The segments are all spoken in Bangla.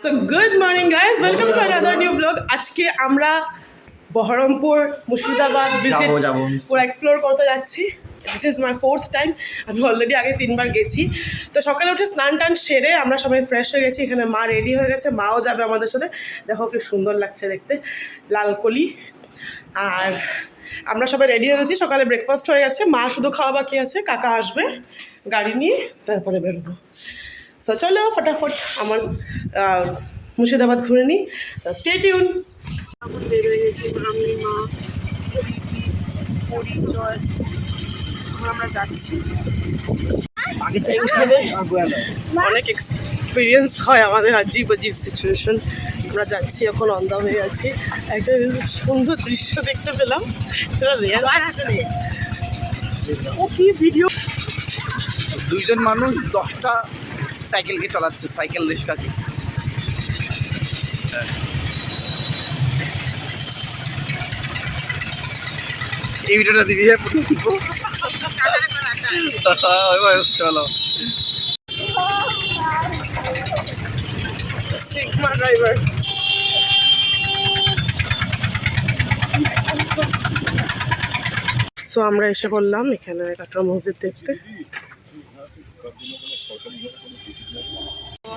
So good morning guys welcome to another new blog আজকে আমরা বহরমপুর মুর্শিদাবাদ যাব। পুরো এক্সপ্লোর করতে যাচ্ছি। This is my fourth time আমি অলরেডি আগে তিনবার গেছি। তো সকালে উঠে স্নান টান সেরে আমরা সবাই ফ্রেশ হয়ে গেছি। এখানে মা রেডি হয়ে গেছে। মাও যাবে আমাদের সাথে। দেখো কি সুন্দর লাগছে দেখতে। লালকলি আর আমরা সবাই রেডি হয়ে গেছি। সকালে ব্রেকফাস্ট হয়ে গেছে। মা শুধু খাওয়া বাকি আছে। কাকা আসবে। গাড়ি নিয়ে তারপরে বেরোবো। সো চলো ফটাফট আমার মুর্শিদাবাদ ঘুরে নিই। স্টে টিউন এখন বের হয়ে গেছি আমি মা পরিচয়। আমরা যাচ্ছি। অনেক এক্সপিরিয়েন্স হয় আমাদের আজিব আজিব সিচুয়েশন আমরা যাচ্ছি এখন অন্ধা হয়ে আছি। একটা সুন্দর দৃশ্য দেখতে পেলাম। ও কি ভিডিও দুইজন মানুষ দশটা সাইকেলকে চালাচ্ছে সাইকেল রিক্সাকে। এই ভিডিওটা দিবি হ্যাঁ চলো। সো আমরা এসে পড়লাম এখানে কাটরা মসজিদ দেখতে।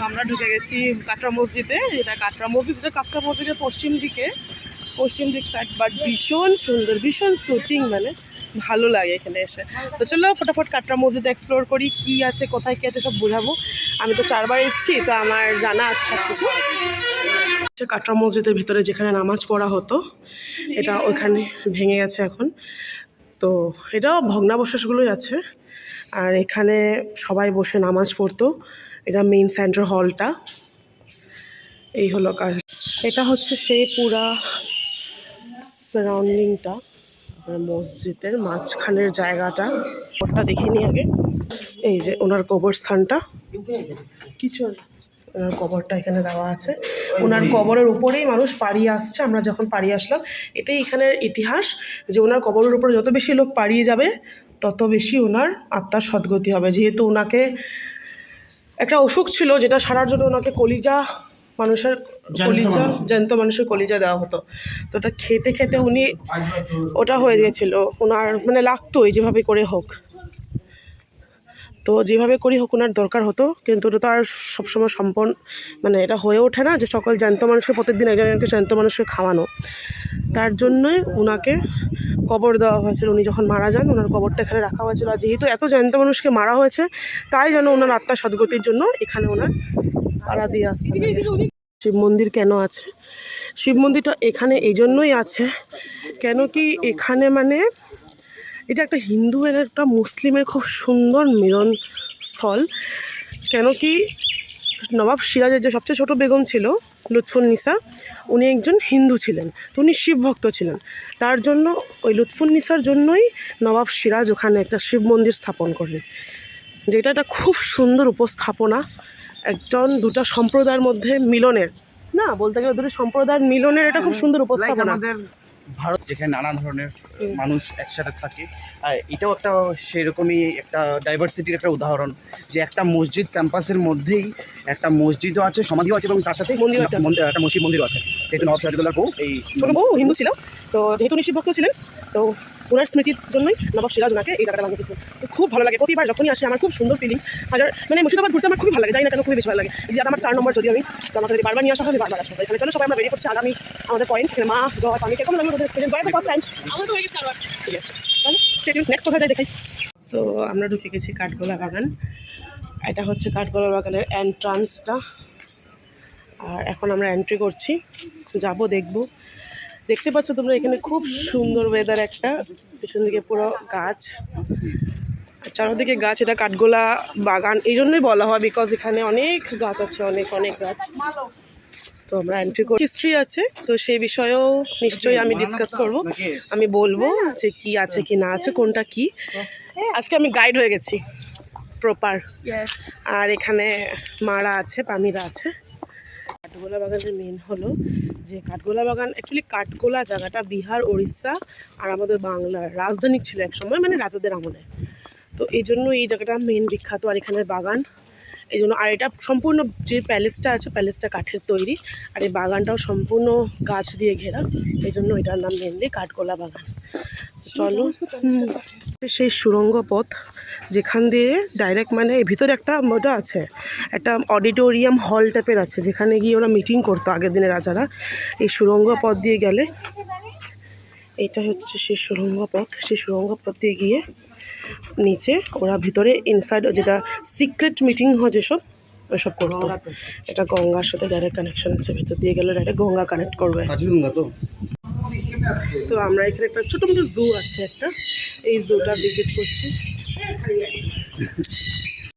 আমরা ঢুকে গেছি কাটরা মসজিদে এটা কাটরা মসজিদ এটা কাটরা মসজিদের পশ্চিম দিকে, পশ্চিম দিক সাইড বাট ভীষণ সুন্দর, ভীষণ সুথিং মানে ভালো লাগে এখানে এসে। তো চলো ফটাফট কাটরা মসজিদে এক্সপ্লোর করি, কি আছে, কোথায়, কী আছে সব বোঝাবো। আমি তো চারবার এসেছি, তো আমার জানা আছে সব কিছু কাটরা মসজিদের ভিতরে যেখানে নামাজ পড়া হতো, এটা ওইখানে ভেঙে গেছে এখন। তো এটাও ভগ্নাবশেষগুলোই আছে। আর এখানে সবাই বসে নামাজ পড়তো। এটা মেইন সেন্টার হলটা এই হলো কার এটা হচ্ছে সেই পুরা সারাউন্ডিংটা মসজিদের মাঝখানের জায়গাটা। ওটা দেখিনি আগে। এই যে ওনার কবরস্থানটা। কিছু ওনার কবরটা এখানে দেওয়া আছে। ওনার কবরের উপরেই মানুষ পাড়িয়ে আসছে। আমরা যখন পাড়িয়ে আসলাম এটাই এখানের ইতিহাস যে ওনার কবরের উপরে যত বেশি লোক পাড়িয়ে যাবে তত বেশি ওনার আত্মার সদ্গতি হবে। যেহেতু ওনাকে একটা অসুখ ছিল যেটা সারার জন্য ওনাকে কলিজা মানুষের কলিজা জ্যান্ত মানুষের কলিজা দেওয়া হতো। তো ওটা খেতে খেতে উনি ওটা হয়ে গেছিল। ওনার মানে লাগতোই যেভাবে করে হোক। তো যেভাবে করি হোক ওনার দরকার হতো, কিন্তু ওটা তো আর সবসময় সম্পন্ন মানে এটা হয়ে ওঠে না যে সকল জ্যান্ত মানুষের প্রত্যেকদিন একজন একজনকে জ্যান্ত মানুষের খাওয়ানো। তার জন্যই ওনাকে কবর দেওয়া হয়েছিল। উনি যখন মারা যান, ওনার কবরটা এখানে রাখা হয়েছিল। আর যেহেতু এত জ্যান্ত মানুষকে মারা হয়েছে, তাই যেন ওনার আত্মার সদ্গতির জন্য এখানে ওনার পাড়া দিয়ে আসতে শিব মন্দির কেন আছে? শিব মন্দিরটা এখানে এই জন্যই আছে। কেন কি এখানে মানে এটা একটা হিন্দু আর একটা মুসলিমের খুব সুন্দর মিলন স্থল। কেন কি নবাব সিরাজের যে সবচেয়ে ছোট বেগম ছিল লুৎফুন্নিসা উনি একজন হিন্দু ছিলেন। তো উনি শিব ভক্ত ছিলেন। তার জন্য ওই লুৎফুন্নিসার জন্যই নবাব সিরাজ ওখানে একটা শিব মন্দির স্থাপন করেন। যেটা একটা খুব সুন্দর উপস্থাপনা একজন দুটা সম্প্রদায়ের মধ্যে মিলনের না বলতে গেলে দুটো সম্প্রদায়ের মিলনের এটা খুব সুন্দর উপস্থাপনা। ভারত যেখানে নানা ধরনের মানুষ একসাথে থাকে আর এটাও একটা সেরকমই একটা ডাইভার্সিটির একটা উদাহরণ যে একটা মসজিদ ক্যাম্পাসের মধ্যেই একটা মসজিদও আছে সমাধিও আছে এবং তার সাথে মন্দির একটা মসজিদ মন্দিরও আছে। যেহেতু নবাব সিরাজউদ্দৌলার বউ এই ছোটো বউ হিন্দু ছিল তো যেহেতু নিশ্চিত ভক্ত ছিলেন তো ওনার স্মৃতির জন্যই নবাব সিরাজ ওনাকে এই জায়গাটা বানিয়ে দিয়েছিলেন তো খুব ভালো লাগে। প্রতিবার যখনই আসে আমার খুব সুন্দর ফিলিংস হাজার মানে মুর্শিদাবাদ ঘুরতে আমার খুবই ভালো লাগে জানি না কেন খুবই বেশি ভালো লাগে। জায়গাটা আমার চার নম্বর যদি আমি তো আমাকে যদি বারবার নিয়ে আসা আমি বারবার আসব। এখানে চলো সবাই আমরা বেরিয়ে পড়ছি আগামী আমাদের পয়েন্ট এখানে মা জয় আমি কেমন লাগল ফার্স্ট টাইম আমার তো হয়ে গেছে ঠিক আছে তাহলে স্টেডিয়াম নেক্সট কোথায় যাই দেখাই। সো আমরা ঢুকে গেছি কাঠগোলা বাগান। এটা হচ্ছে কাঠগোলা বাগানের এন্ট্রান্সটা আর এখন আমরা এন্ট্রি করছি। যাব দেখব। দেখতে পাচ্ছ তোমরা এখানে খুব সুন্দর ওয়েদার একটা। পিছন দিকে পুরো গাছ। আর চারদিকে গাছ এটা কাঠগোলা বাগান এই জন্যই বলা হয় বিকজ এখানে অনেক গাছ আছে অনেক অনেক গাছ। তো আমরা এন্ট্রি করি। হিস্ট্রি আছে তো সেই বিষয়েও নিশ্চয়ই আমি ডিসকাস করব। আমি বলব যে কি আছে কি না আছে কোনটা কি। আজকে আমি গাইড হয়ে গেছি প্রপার আর এখানে মারা আছে পামিরা আছে। কাঠগোলা বাগানের মেন হলো যে কাঠগোলা বাগান অ্যাকচুয়ালি কাঠগোলা জায়গাটা বিহার উড়িষ্যা আর আমাদের বাংলার রাজধানী ছিল এক সময় মানে রাজাদের আমলে। তো এই জন্য এই জায়গাটা মেন বিখ্যাত আর এখানের বাগান। এই জন্য, আর এটা সম্পূর্ণ যে প্যালেসটা আছে, প্যালেসটা কাঠের তৈরি আর এই বাগানটাও সম্পূর্ণ গাছ দিয়ে ঘেরা। এই জন্য এটার নাম মেনলি কাঠগোলা বাগান। চলো। সেই সুড়ঙ্গ পথ যেখান দিয়ে ডাইরেক্ট মানে এর ভিতরে একটা ওটা আছে একটা অডিটোরিয়াম হল টাইপের আছে যেখানে গিয়ে ওরা মিটিং করতো আগের দিনে রাজারা এই সুড়ঙ্গ পথ দিয়ে গেলে এটা হচ্ছে সেই সুরঙ্গ পথ সেই সুরঙ্গ পথ দিয়ে গিয়ে নিচে ওরা ভিতরে ইনসাইড যেটা সিক্রেট মিটিং হয় যেসব ওইসব করতো এটা গঙ্গার সাথে ডাইরেক্ট কানেকশন আছে ভিতর দিয়ে গেলে ডাইরেক্ট গঙ্গা কানেক্ট করবে। তো? আমরা এখানে একটা ছোটো মোটো জু আছে একটা। এই জুটা ভিজিট করছি।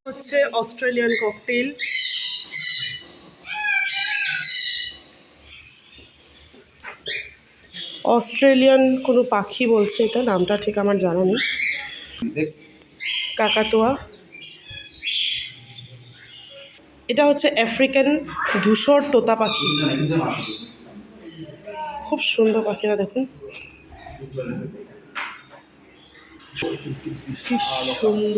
হচ্ছে অস্ট্রেলিয়ান ককটেল অস্ট্রেলিয়ান কোনো পাখি বলছে এটা? নামটা ঠিক আমার জানা নেই। কাকাতোয়া। এটা হচ্ছে আফ্রিকান ধূসর তোতা পাখি। খুব সুন্দর পাখিরা, দেখুন। সুন্দর।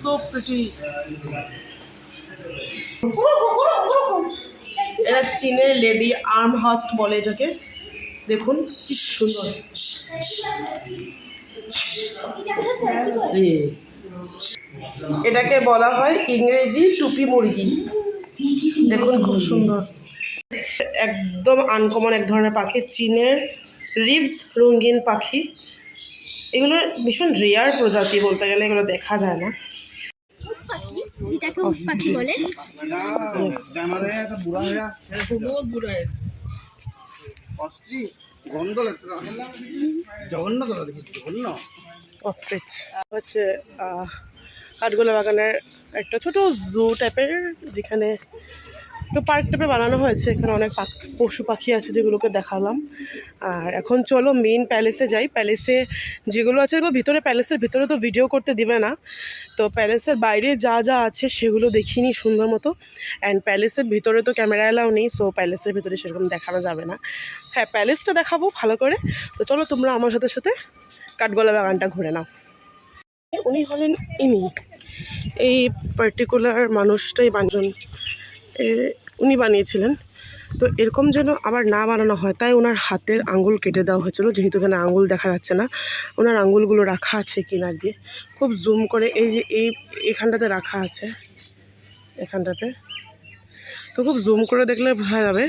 So pretty. এরা চীনের লেডি আর্ম হাস্ট বলে এটাকে। দেখুন, কি সুন্দর। এটাকে বলা হয় ইংরেজি টুপি মুরগি। দেখুন খুব সুন্দর। একদম আনকমন এক ধরনের পাখি চীনের রিবস রঙিন পাখি। এগুলো ভীষণ রেয়ার প্রজাতি বলতে গেলে এগুলো দেখা যায় না। যেটাকে উট পাখি বলে। Yes. গন্ধ লাগতো জঘন্য হচ্ছে কাঠগোলা বাগানের একটা ছোট জু টাইপের যেখানে একটু পার্ক টাইপের বানানো হয়েছে। এখানে অনেক পশু পাখি আছে যেগুলোকে দেখালাম। আর এখন চলো মেইন প্যালেসে যাই। প্যালেসে যেগুলো আছে এগুলো ভিতরে প্যালেসের ভিতরে তো ভিডিও করতে দিবে না। তো প্যালেসের বাইরে যা যা আছে সেগুলো দেখিনি সুন্দর মতো। অ্যান্ড প্যালেসের ভিতরে তো ক্যামেরা এলাও নেই সো প্যালেসের ভিতরে সেরকম দেখানো যাবে না। হ্যাঁ প্যালেসটা দেখাবো ভালো করে। তো চলো তোমরা আমার সাথে সাথে কাঠগোলা বাগানটা ঘুরে নাও। উনি হলেন ইনি এই পার্টিকুলার মানুষটাই বানজন। উনি বানিয়েছিলেন। তো এরকম যেন আবার না বানানো হয়, তাই ওনার হাতের আঙুল কেটে দেওয়া হয়েছিল। যেহেতু এখানে আঙুল দেখা যাচ্ছে না ওনার আঙুলগুলো রাখা আছে কিনার দিয়ে। খুব জুম করে এই যে এই, এখানটাতে রাখা আছে। এখানটাতে। তো খুব জুম করে দেখলে বোঝা যাবে।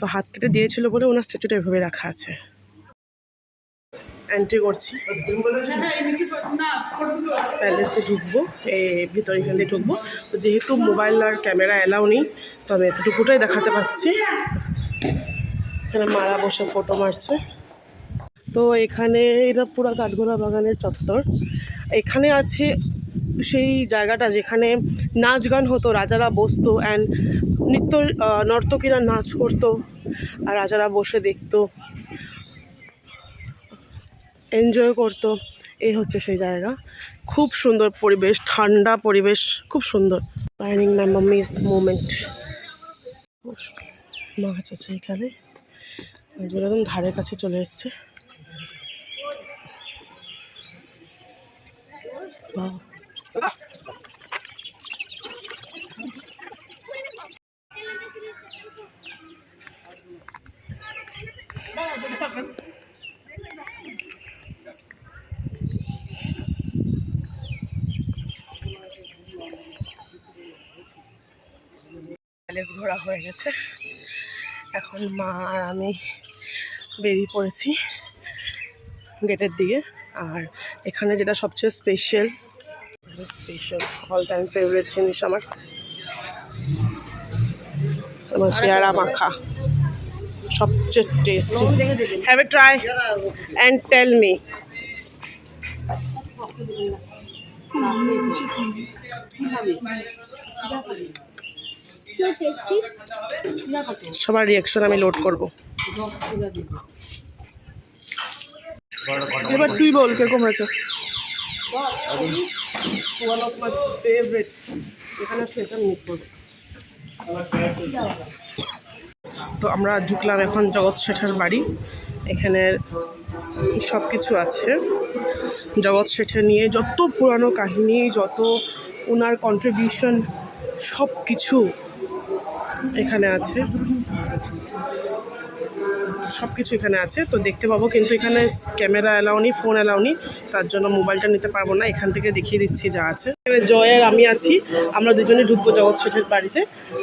তো হাত কেটে দিয়েছিল বলে ওনার স্ট্যাচুটা এভাবে রাখা আছে। এন্ট্রি করছি। প্যালেসে ঢুকবো ভিতরে এখান দিয়ে ঢুকবো। তো যেহেতু মোবাইল আর ক্যামেরা অ্যালাউ নেই, তো আমি এতটুকুটাই দেখাতে পারছি এখানে মারা বসে ফটো মারছে। তো এখানে এটা পুরো কাঠগোলা বাগানের চত্বর। এখানে আছে সেই জায়গাটা যেখানে নাচ গান হতো, রাজারা বসতো অ্যান্ড নৃত্য নর্তকীরা নাচ করতো, আর রাজারা বসে দেখতো। এনজয় করতো। এই হচ্ছে সেই জায়গা। খুব সুন্দর পরিবেশ, ঠান্ডা পরিবেশ, খুব সুন্দর। ফাইনিং মাই মাম্মিজ মুমেন্ট মাছ আছে এখানে একদম ধারে কাছে চলে এসছে। Wow. প্যালেস ঘোরা হয়ে গেছে। এখন মা আর আমি বেরিয়ে পড়েছি গেটের দিকে। আর এখানে যেটা সবচেয়ে special special all time favourite জিনিস আমার আমার পেয়ারা মাখা। সবচেয়ে tasty have a try and tell me tasty সবার রিয়াকশন আমি লোড করব। এবার তুই বল, কীরকম হয়েছে? এখানে মিস তো আমরা ঢুকলাম এখন জগৎ শেঠের বাড়ি। এখানের সব কিছু আছে। জগৎ শেঠের নিয়ে যত পুরানো কাহিনী, যত ওনার কন্ট্রিবিউশন সব কিছু এখানে আছে। সব কিছু এখানে আছে। তো দেখতে পাবো কিন্তু এখানে ক্যামেরা অ্যালাউ নেই ফোন অ্যালাউ নেই। তার জন্য মোবাইলটা নিতে পারব না। এখান থেকে দেখিয়ে দিচ্ছি যা আছে। এখানে জয় আর আমি আছি। আমরা দুজনে ঢুকবো জগৎ শেঠের বাড়িতে।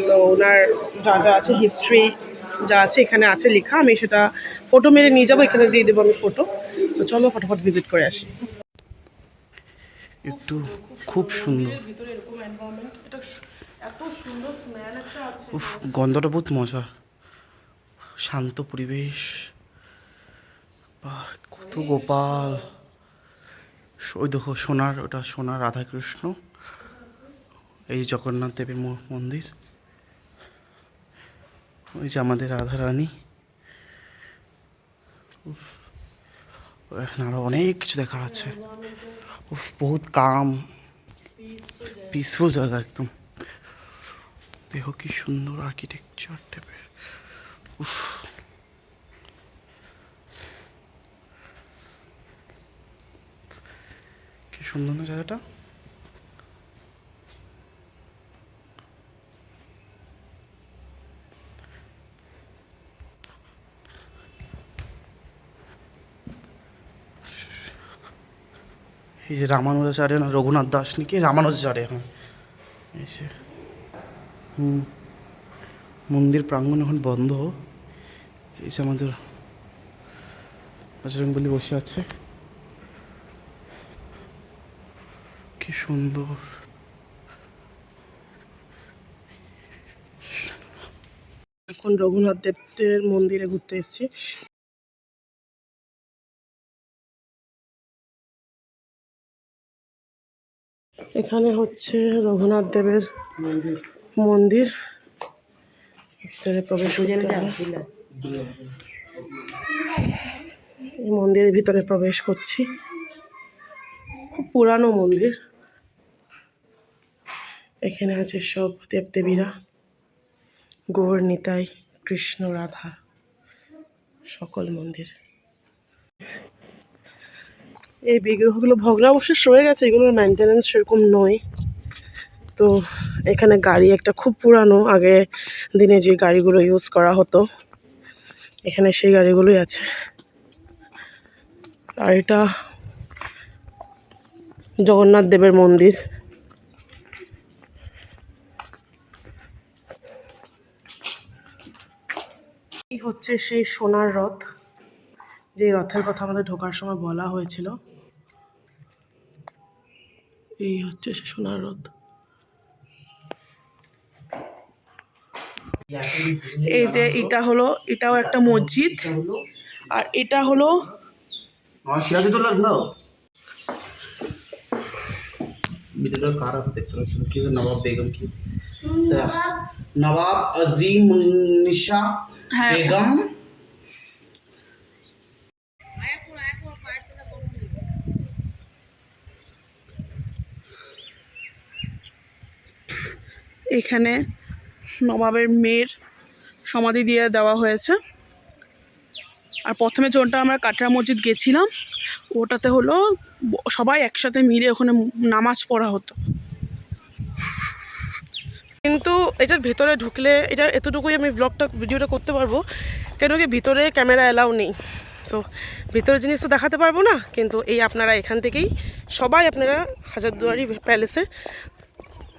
তো ওনার যা যা আছে হিস্ট্রি যা আছে এখানে আছে লেখা। আমি সেটা ফটো মেরে নিয়ে যাব। এখানে দিয়ে দেবো আমি ফটো তো চলো ফটোফট ভিজিট করে আসি। একটু খুব সুন্দর। ভিতরে এরকম এনভায়রনমেন্ট এটা এত সুন্দর স্মেল একটা আছে। উফ গন্ধটা বহুত মজা শান্ত পরিবেশ। বাহ কত গোপাল। ওই দেখো সোনার ওটা সোনার রাধাকৃষ্ণ। এই জগন্নাথ দেবের মন্দির। ওই যে আমাদের রাধারানী। উফ, এখানে আরও অনেক কিছু দেখার আছে। উফ বহুত কাম পিসফুল জায়গা একদম। দেখো কি সুন্দর আর্কিটেকচার টাইপের উফ। কি সুন্দর না জায়গাটা? এই যে রামানুজাচার্য না রঘুনাথ দাস নাকি? রামানুজাচার্য হ্যাঁ। এই মন্দির প্রাঙ্গণ এখন বন্ধ। এই যে আমাদের বজরংবলী বসে আছে। কি সুন্দর। এখন রঘুনাথ দেবের মন্দিরে ঘুরতে এসেছি। এখানে হচ্ছে রঘুনাথ দেবের মন্দির ভিতরে প্রবেশ এই মন্দিরের ভিতরে প্রবেশ করছি। খুব পুরানো মন্দির। এখানে আছে সব দেবদেবীরা। গৌর নিতাই কৃষ্ণ রাধা সকল মন্দির। এই বিগ্রহগুলো ভগ্নাবশেষ রয়ে গেছে এগুলোর মেনটেনেন্স সেরকম নয়। তো এখানে গাড়ি একটা খুব পুরানো, আগে দিনে যে গাড়িগুলো ইউজ করা হতো, এখানে সেই গাড়িগুলোই আছে। আর এটা জগন্নাথ দেবের মন্দির। এই হচ্ছে সেই সোনার রথ, যে রথের কথা আমাদের ঢোকার সময় বলা হয়েছিল। এই হচ্ছে সে সোনার রথ। এই যে এটা হলো এটাও একটা মসজিদ। আর এটা হলো নবাব বেগম কি? নবাব আজিম নিশা হ্যাঁ। বেগম। এখানে নবাবের মেয়ের সমাধি দিয়ে দেওয়া হয়েছে। আর প্রথমে যোনটা আমরা কাটরা মসজিদ গেছিলাম, ওটাতে হলো সবাই একসাথে মিলে ওখানে নামাজ পড়া হতো। কিন্তু এটার ভেতরে ঢুকলে, এটা এতটুকুই আমি ব্লগটা ভিডিওটা করতে পারব। কেন কি ভিতরে ক্যামেরা অ্যালাউ নেই। সো ভিতরের জিনিস তো দেখাতে পারব না, কিন্তু এই আপনারা এখান থেকেই সবাই আপনারা হাজারদুয়ারি প্যালেসের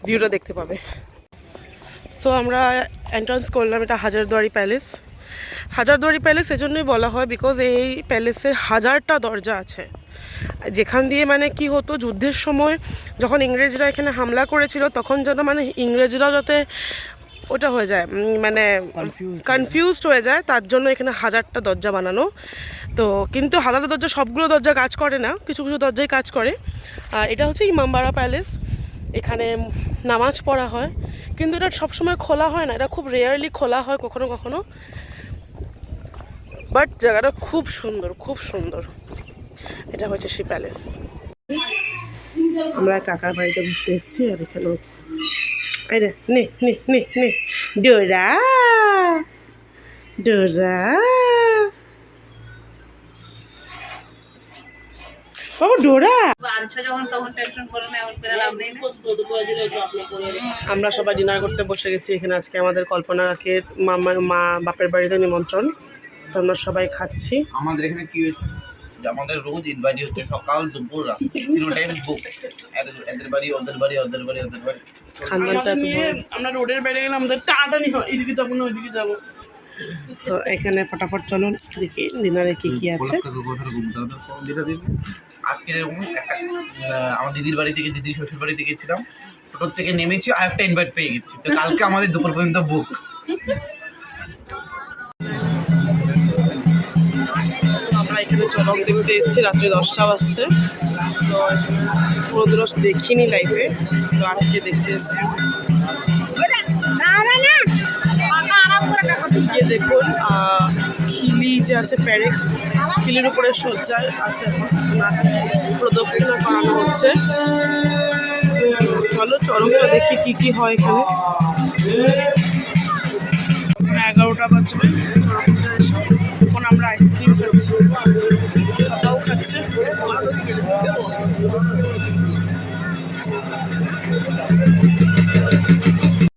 ভিউটা দেখতে পাবে। সো আমরা এন্ট্রান্স করলাম এটা হাজারদুয়ারি প্যালেস হাজারদুয়ারি প্যালেস এজন্যই বলা হয় বিকজ এই প্যালেসের হাজারটা দরজা আছে। যেখান দিয়ে মানে কি হতো যুদ্ধের সময় যখন ইংরেজরা এখানে হামলা করেছিল তখন যেন মানে ইংরেজরা যাতে ওটা হয়ে যায় মানে কনফিউজড হয়ে যায় তার জন্য এখানে হাজারটা দরজা বানানো। তো কিন্তু হাজারটা দরজা সবগুলো দরজা কাজ করে না কিছু কিছু দরজাই কাজ করে। আর এটা হচ্ছে ইমামবাড়া প্যালেস এখানে নামাজ পড়া হয়, কিন্তু এটা সবসময় খোলা হয় না। এটা খুব রেয়ারলি খোলা হয় কখনো কখনো। বাট জায়গাটা খুব সুন্দর খুব সুন্দর। এটা হচ্ছে সেই প্যালেস আমরা কাকার বাড়িতে ঘুরতে এসেছি, আর এখানেও এই রে, নে নে নে নে। ডোরা। ডোরা। বাবা, ডোরা। আনছো যখন তখন টেনশন করো না এখন করে লাভ নেই আমরা সবাই ডিনার করতে বসে গেছি এখানে আজকে আমাদের কল্পনা কাকের মামার মা বাপের বাড়িতে নিমন্ত্রণ। তো আমরা সবাই খাচ্ছি। আমাদের এখানে কি হয়েছে? আমাদের রোজ ইনভাইটি হচ্ছে সকাল দুপুর রাত। তিনো টাইম বুক এদের বাড়ি ওদের বাড়ি ওদের বাড়ি ওদের বাড়ি। খানদানটা আমরা রোডের বাইরে গেলে আমাদের টাটানি হয় এদিকে যাব না ওইদিকে যাব। তো এখানে ফটাফট চলুন দেখি ডিনারে কি কি আছে। আজকে আমার দিদির বাড়ি থেকে দিদির শ্বশুর বাড়িতে গেছিলাম। টোটো থেকে নেমেছি আর একটা ইনভাইট পেয়ে গেছি। তো কালকে আমাদের দুপুর পর্যন্ত বুক আমরা এখানে চলক দেখতে এসেছি রাত্রি দশটা বাজছে। তো পুরো দেখিনি লাইফে তো আজকে দেখতে এসেছি। দেখুন খিলি যে আছে প্যারেক খিলির উপরে সজ্জায় আছে প্রদক্ষিণা করানো হচ্ছে। চলো, চরমটা দেখি কি কি হয় এখানে। এগারোটা বাজবে, চরমটা এসে। এখন আমরা আইসক্রিম খাচ্ছি। খাচ্ছে।